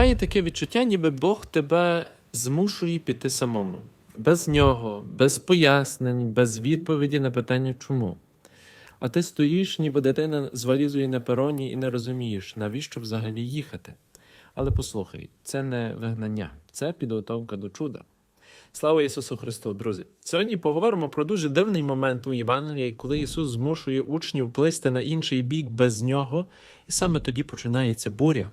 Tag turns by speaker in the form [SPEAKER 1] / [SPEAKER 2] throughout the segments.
[SPEAKER 1] Буває таке відчуття, ніби Бог тебе змушує піти самому, без нього, без пояснень, без відповіді на питання чому. А ти стоїш, ніби дитина з валізою на пероні і не розумієш, навіщо взагалі їхати. Але послухай, це не вигнання, це підготовка до чуда. Слава Ісусу Христу, друзі! Сьогодні поговоримо про дуже дивний момент у Євангелії, коли Ісус змушує учнів плисти на інший бік без нього, і саме тоді починається буря.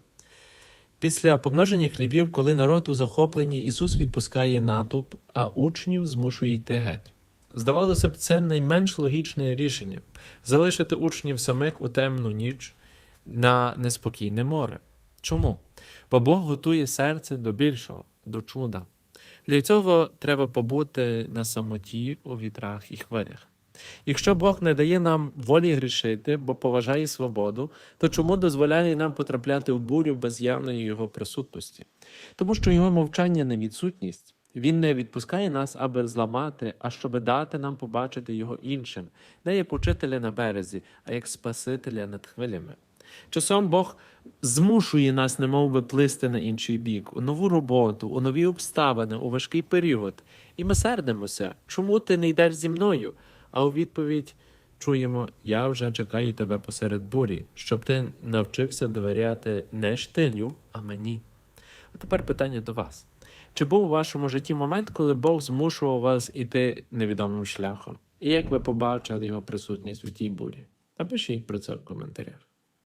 [SPEAKER 1] Після помноження хлібів, коли народ у захопленні, Ісус відпускає натовп, а учнів змушує йти геть. Здавалося б, це найменш логічне рішення залишити учнів самих у темну ніч на неспокійне море. Чому? Бо Бог готує серце до більшого, до чуда. Для цього треба побути на самоті у вітрах і хвилях. Якщо Бог не дає нам волі грішити, бо поважає свободу, то чому дозволяє нам потрапляти в бурю без явної його присутності? Тому що його мовчання не відсутність. Він не відпускає нас, аби зламати, а щоб дати нам побачити його іншим, не як учителя на березі, а як Спасителя над хвилями. Часом Бог змушує нас, немов би плисти на інший бік, у нову роботу, у нові обставини, у важкий період. І ми сердимося, чому ти не йдеш зі мною? А у відповідь чуємо: Я вже чекаю тебе посеред бурі, щоб ти навчився довіряти не штилю, а мені. А тепер питання до вас. Чи був у вашому житті момент, коли Бог змушував вас іти невідомим шляхом? І як ви побачили його присутність у тій бурі? Напишіть про це в коментарях.